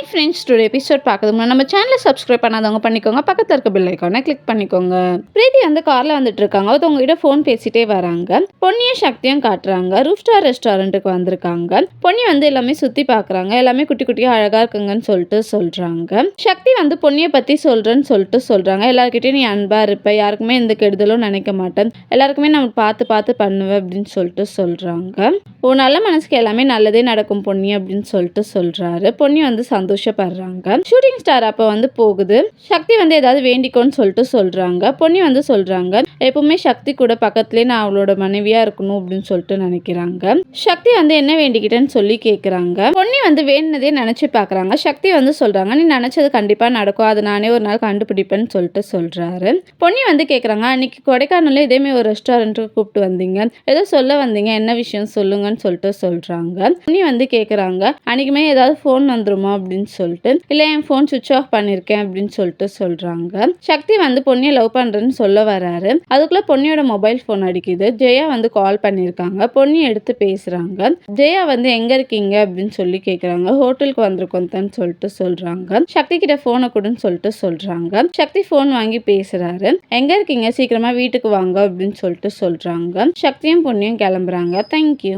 Hi friends today episode பார்க்குறது நம்ம சேனலை சப்ஸ்கிரைப் பண்ணாதவங்க பண்ணிக்கோங்க. பக்கத்தில் இருக்க பில் ஐக்கானை கிளிக் பண்ணிக்கோங்க. பிரீத்தி வந்து காரில் வந்துட்டு இருக்காங்க. ஒருத்தவங்க கிட்ட ஃபோன் பேசிட்டே வராங்க. பொன்னியும் சக்தியும் காட்டுறாங்க. ரூஃப் ஸ்டார் ரெஸ்டாரண்ட்டுக்கு வந்திருக்காங்க. பொன்னி வந்து எல்லாமே சுற்றி பார்க்குறாங்க. எல்லாமே குட்டி குட்டியாக அழகாக இருக்குங்கன்னு சொல்லிட்டு சொல்கிறாங்க சக்தி வந்து பொன்னியை பற்றி சொல்கிறேன்னு சொல்லிட்டு சொல்கிறாங்க எல்லாருக்கிட்டையும் நீ அன்பாக இருப்ப. யாருக்குமே எந்த கெடுதலும் நினைக்க மாட்டேன் எல்லாருக்குமே நம்ம பார்த்து பார்த்து பண்ணுவேன் அப்படின்னு சொல்லிட்டு சொல்கிறாங்க ஓ நல்ல மனசுக்கு எல்லாமே நல்லதே நடக்கும் பொன்னி அப்படின்னு சொல்லிட்டு சொல்கிறாரு பொன்னி வந்து சந்தோஷம் சந்தோஷப்படுறாங்க. ஷூட்டிங் ஸ்டார் அப்போ வந்து போகுது. சக்தி வந்து ஏதாவது வேண்டிக்கோன்னு சொல்லிட்டு சொல்கிறாங்க பொன்னி வந்து சொல்கிறாங்க எப்பவுமே சக்தி கூட பக்கத்துலேயே நான் அவளோட மனைவியாக இருக்கணும் அப்படின்னு சொல்லிட்டு நினைக்கிறாங்க. சக்தி வந்து என்ன வேண்டிக்கிட்டேன்னு சொல்லி கேட்குறாங்க பொன்னி வந்து வேணுனதே நினச்சி பார்க்குறாங்க சக்தி வந்து சொல்கிறாங்க நீ நினச்சது கண்டிப்பாக நடக்கும். அதை நானே ஒரு நாள் கண்டுபிடிப்பேன்னு சொல்லிட்டு சொல்கிறாரு பொன்னி வந்து கேட்குறாங்க அன்னைக்கு கொடைக்கானல்ல இதேமே ஒரு ரெஸ்டாரண்ட்டுக்கு கூப்பிட்டு வந்தீங்க? ஏதோ சொல்ல வந்தீங்க? என்ன விஷயம்? சொல்லுங்கன்னு சொல்லிட்டு சொல்கிறாங்க பொன்னி வந்து கேட்குறாங்க அன்னைக்குமே ஏதாவது ஃபோன் வந்துருமா? அப்படின்னு சொல்லிட்டு இல்லை என் ஃபோன் சுவிச் ஆஃப் பண்ணியிருக்கேன் அப்படின்னு சொல்லிட்டு சொல்கிறாங்க சக்தி வந்து பொன்னியை லவ் பண்ணுறேன்னு சொல்ல வராரு. அதுக்குள்ளே பொன்னியோட மொபைல் ஃபோன் அடிக்குது. ஜெயா வந்து கால் பண்ணியிருக்காங்க பொன்னி எடுத்து பேசுகிறாங்க ஜெயா வந்து எங்கே இருக்கீங்க? அப்படின்னு சொல்லி கேட்குறாங்க ஹோட்டலுக்கு வந்திருக்கோம் தான் சொல்லிட்டு சொல்கிறாங்க சக்தி கிட்ட ஃபோனை கொடுன்னு சொல்லிட்டு சொல்கிறாங்க சக்தி ஃபோன் வாங்கி பேசுகிறாரு எங்கே இருக்கீங்க? சீக்கிரமாக வீட்டுக்கு வாங்க அப்படின்னு சொல்லிட்டு சொல்கிறாங்க சக்தியும் பொண்ணியும் கிளம்புறாங்க. தேங்க்யூ